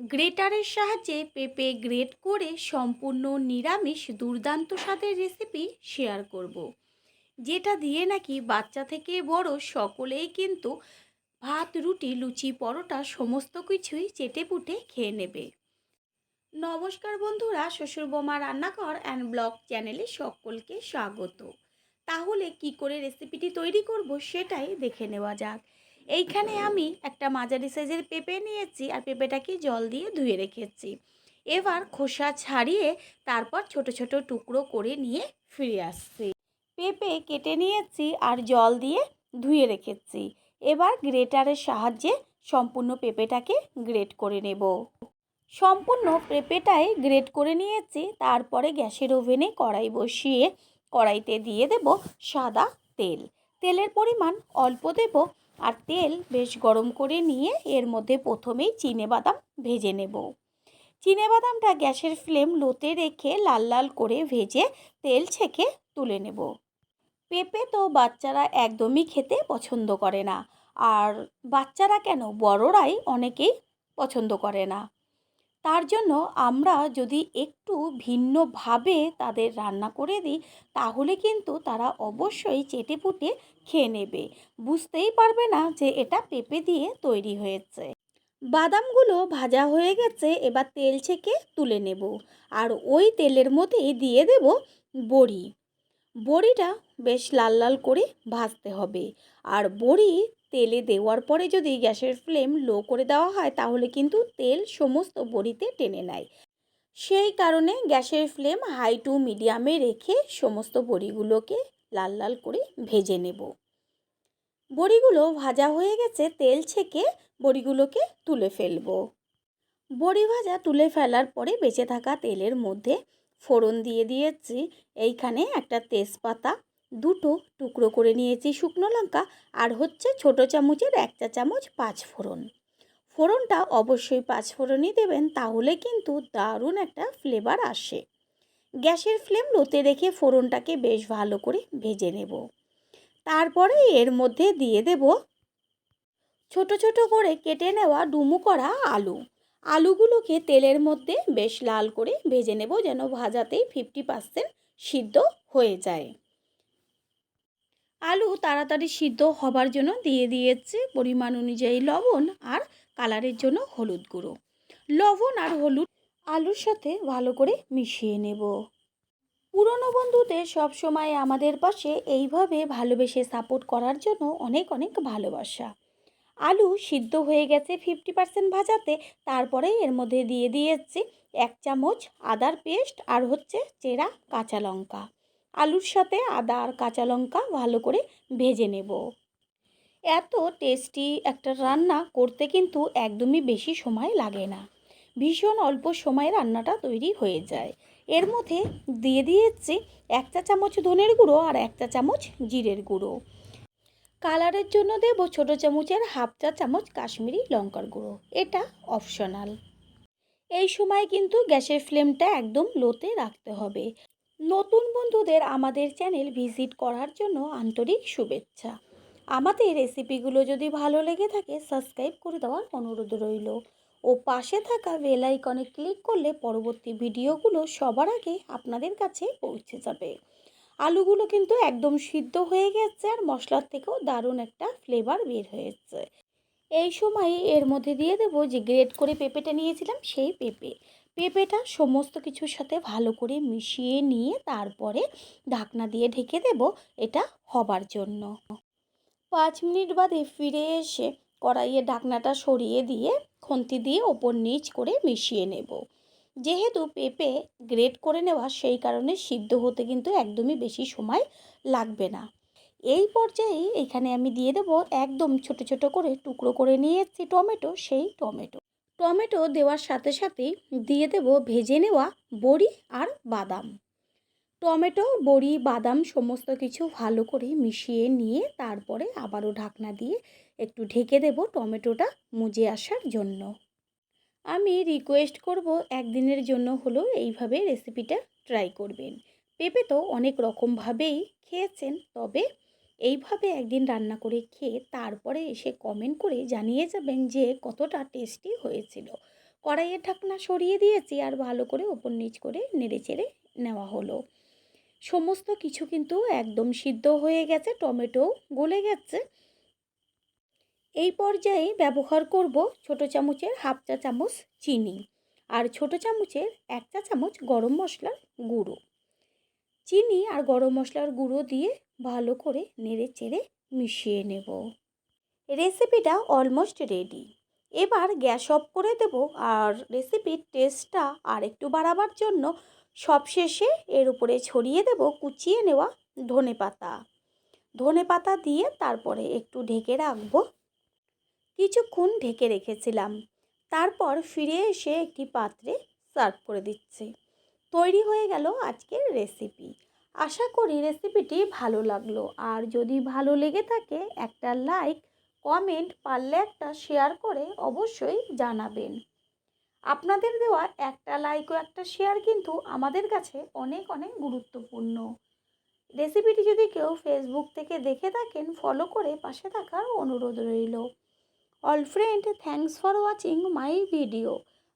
গ্রেটারের সাহায্যে পেঁপে গ্রেট করে সম্পূর্ণ নিরামিষ দুর্দান্ত স্বাদের রেসিপি শেয়ার করব। যেটা দিয়ে নাকি বাচ্চা থেকে বড় সকলেই কিন্তু ভাত, রুটি, লুচি, পরোটা সমস্ত কিছুই চেটে পুটে খেয়ে নেবে। নমস্কার বন্ধুরা, শ্বশুর বোমা রান্নাঘর অ্যান্ড ব্লগ চ্যানেলে সকলকে স্বাগত। তাহলে কি করে রেসিপিটি তৈরি করব সেটাই দেখে নেওয়া যাক। এইখানে আমি একটা মাঝারি সাইজের পেঁপে নিয়েছি আর পেঁপেটাকে জল দিয়ে ধুয়ে রেখেছি। এবার খোসা ছাড়িয়ে তারপর ছোট ছোট টুকরো করে নিয়ে ফিরে আসছি। পেঁপে কেটে নিয়েছি আর জল দিয়ে ধুয়ে রেখেছি। এবার গ্রেটারের সাহায্যে সম্পূর্ণ পেঁপেটাকে গ্রেট করে নেব। সম্পূর্ণ পেঁপেটাই গ্রেট করে নিয়েছি, তারপরে গ্যাসের ওভেনে কড়াই বসিয়ে কড়াইতে দিয়ে দেব সাদা তেল। তেলের পরিমাণ অল্প দেব আর তেল বেশ গরম করে নিয়ে এর মধ্যে প্রথমেই চিনে বাদাম ভেজে নেব। চিনে বাদামটা গ্যাসের ফ্লেম লোতে রেখে লাল লাল করে ভেজে তেল ছেঁকে তুলে নেব। পেঁপে তো বাচ্চারা একদমই খেতে পছন্দ করে না, আর বাচ্চারা কেন বড়রাই অনেকেই পছন্দ করে না। তার জন্য আমরা যদি একটু ভিন্নভাবে তাদের রান্না করে দিই, তাহলে কিন্তু তারা অবশ্যই চেটে চেটেপুটে খেয়ে নেবে। বুঝতেই পারবে না যে এটা পেঁপে দিয়ে তৈরি হয়েছে। বাদামগুলো ভাজা হয়ে গেছে, এবার তেল ছেঁকে তুলে নেব। আর ওই তেলের মধ্যেই দিয়ে দেব বড়ি। বড়িটা বেশ লাল লাল করে ভাজতে হবে। আর বড়ি তেলে দেওয়ার পরে যদি গ্যাসের ফ্লেম লো করে দেওয়া হয়, তাহলে কিন্তু তেল সমস্ত বড়িতে টেনে নেয়। সেই কারণে গ্যাসের ফ্লেম হাই টু মিডিয়ামে রেখে সমস্ত বড়িগুলোকে লাল লাল করে ভেজে নেব। বড়িগুলো ভাজা হয়ে গেছে, তেল ছেঁকে বড়িগুলোকে তুলে ফেলব। বড়ি ভাজা তুলে ফেলার পরে বেঁচে থাকা তেলের মধ্যে ফোড়ন দিয়ে দিয়েছি। এইখানে একটা তেজপাতা দুটো টুকরো করে নিয়েছি শুকনো লঙ্কা আর হচ্ছে ছোট চামচের এক চা চামচ পাঁচ ফোড়ন। ফোড়নটা অবশ্যই পাঁচ ফোড়নই দেবেন, তাহলে কিন্তু দারুণ একটা ফ্লেভার আসে। গ্যাসের ফ্লেম লোতে রেখে ফোড়নটাকে বেশ ভালো করে ভেজে নেব। তারপরে এর মধ্যে দিয়ে দেব ছোট ছোট করে কেটে নেওয়া ডুমু করা আলু। আলুগুলোকে তেলের মধ্যে বেশ লাল করে ভেজে নেব যেন ভাজাতেই ফিফটি পার্সেন্ট সিদ্ধ হয়ে যায়। আলু তাড়াতাড়ি সিদ্ধ হবার জন্য দিয়ে দিয়েছে পরিমাণ অনুযায়ী লবণ আর কালারের জন্য হলুদ গুঁড়ো। লবণ আর হলুদ আলুর সাথে ভালো করে মিশিয়ে নেব। পুরনো বন্ধুদের সবসময় আমাদের পাশে এইভাবে ভালোবেসে সাপোর্ট করার জন্য অনেক অনেক ভালোবাসা। আলু সিদ্ধ হয়ে গেছে ফিফটি পার্সেন্ট ভাজাতে, তারপরে এর মধ্যে দিয়ে দিয়েছি এক চামচ আদার পেস্ট আর হচ্ছে চেরা কাঁচা লঙ্কা। আলুর সাথে আদা আর কাঁচা লঙ্কা ভালো করে ভেজে নেব। এত টেস্টি একটা রান্না করতে কিন্তু একদমই বেশি সময় লাগে না। ভীষণ অল্প সময়ে রান্নাটা তৈরি হয়ে যায়। এর মধ্যে দিয়ে দিয়েছি এক চা চামচ ধনের গুঁড়ো আর এক চা চামচ জিরের গুঁড়ো। কালারের জন্য দেব ছোট চামচের হাফ চা চামচ কাশ্মীরি লঙ্কার গুঁড়ো। এটা অপশনাল এই সময় কিন্তু গ্যাসের ফ্লেমটা একদম লোতে রাখতে হবে। নতুন বন্ধুদের আমাদের চ্যানেল ভিজিট করার জন্য আন্তরিক শুভেচ্ছা। আমাদের রেসিপিগুলো যদি ভালো লেগে থাকে, সাবস্ক্রাইব করে দেওয়ার অনুরোধ রইল। ও পাশে থাকা বেল আইকনে ক্লিক করলে পরবর্তী ভিডিওগুলো সবার আগে আপনাদের কাছে পৌঁছে যাবে। আলুগুলো কিন্তু একদম সিদ্ধ হয়ে গেছে আর মশলার থেকেও দারুণ একটা ফ্লেভার বের হয়েছে। এই সময় এর মধ্যে দিয়ে দেবো যে গ্রেট করে পেঁপেটা নিয়েছিলাম, সেই পেঁপে। পেঁপেটা সমস্ত কিছুর সাথে ভালো করে মিশিয়ে নিয়ে তারপরে ঢাকনা দিয়ে ঢেকে দেব এটা হবার জন্য। পাঁচ মিনিট বাদে ফিরে এসে কড়াইয়ে ঢাকনাটা সরিয়ে দিয়ে খুন্তি দিয়ে ওপর নিচ করে মিশিয়ে নেব। যেহেতু পেঁপে গ্রেট করে নেওয়া সেই কারণে সিদ্ধ হতে কিন্তু একদমই বেশি সময় লাগবে না। এই পর্যায়ে এখানে আমি দিয়ে দেবো একদম ছোট ছোট করে টুকরো করে নিয়ে নিয়েছি টমেটো, সেই টমেটো। টমেটো দেওয়ার সাথে সাথে দিয়ে দেব ভেজে নেওয়া বড়ি আর বাদাম। টমেটো, বড়ি, বাদাম সমস্ত কিছু ভালো করে মিশিয়ে নিয়ে তারপরে আবারও ঢাকনা দিয়ে একটু ঢেকে দেব টমেটোটা মুজে আসার জন্য। আমি রিকোয়েস্ট করব একদিনের জন্য হলো এইভাবে রেসিপিটা ট্রাই করবেন। পেঁপে তো অনেক রকমভাবেই খেয়েছেন, তবে এইভাবে একদিন রান্না করে খেয়ে তারপরে এসে কমেন্ট করে জানিয়ে যাবেন যে কতটা টেস্টি হয়েছিল। কড়াইয়ের ঢাকনা সরিয়ে দিয়েছি আর ভালো করে ওপর নিচ করে নেড়ে চেড়ে নেওয়া হলো। সমস্ত কিছু কিন্তু একদম সিদ্ধ হয়ে গেছে, টমেটো গলে গেছে। এই পর্যায়ে ব্যবহার করব ছোট চামচের হাফ চা চামচ চিনি আর ছোট চামচের এক চা চামচ গরম মশলার গুঁড়ো। চিনি আর গরম মশলার গুঁড়ো দিয়ে ভালো করে নেড়ে চেড়ে মিশিয়ে নেব। রেসিপিটা অলমোস্ট রেডি এবার গ্যাস অফ করে দেব আর রেসিপির টেস্টটা আর একটু বাড়াবার জন্য সবশেষে এর উপরে ছড়িয়ে দেব কুচিয়ে নেওয়া ধনে পাতা। ধনে পাতা দিয়ে তারপরে একটু ঢেকে রাখব। কিছুক্ষণ ঢেকে রেখেছিলাম। তারপর ফিরে এসে একটি পাত্রে সার্ভ করে দিচ্ছি। তৈরি হয়ে গেল আজকের রেসিপি আশা করি রেসিপিটি ভালো লাগল। আর যদি ভালো লেগে থাকে, একটা লাইক কমেন্ট পারলে একটা শেয়ার করে অবশ্যই জানাবেন। আপনাদের দেওয়া একটা লাইক ও একটা শেয়ার কিন্তু আমাদের কাছে অনেক অনেক গুরুত্বপূর্ণ। রেসিপিটি যদি কেউ ফেসবুক থেকে দেখে থাকেন ফলো করে পাশে থাকার অনুরোধ রইল। All friend thanks for watching my video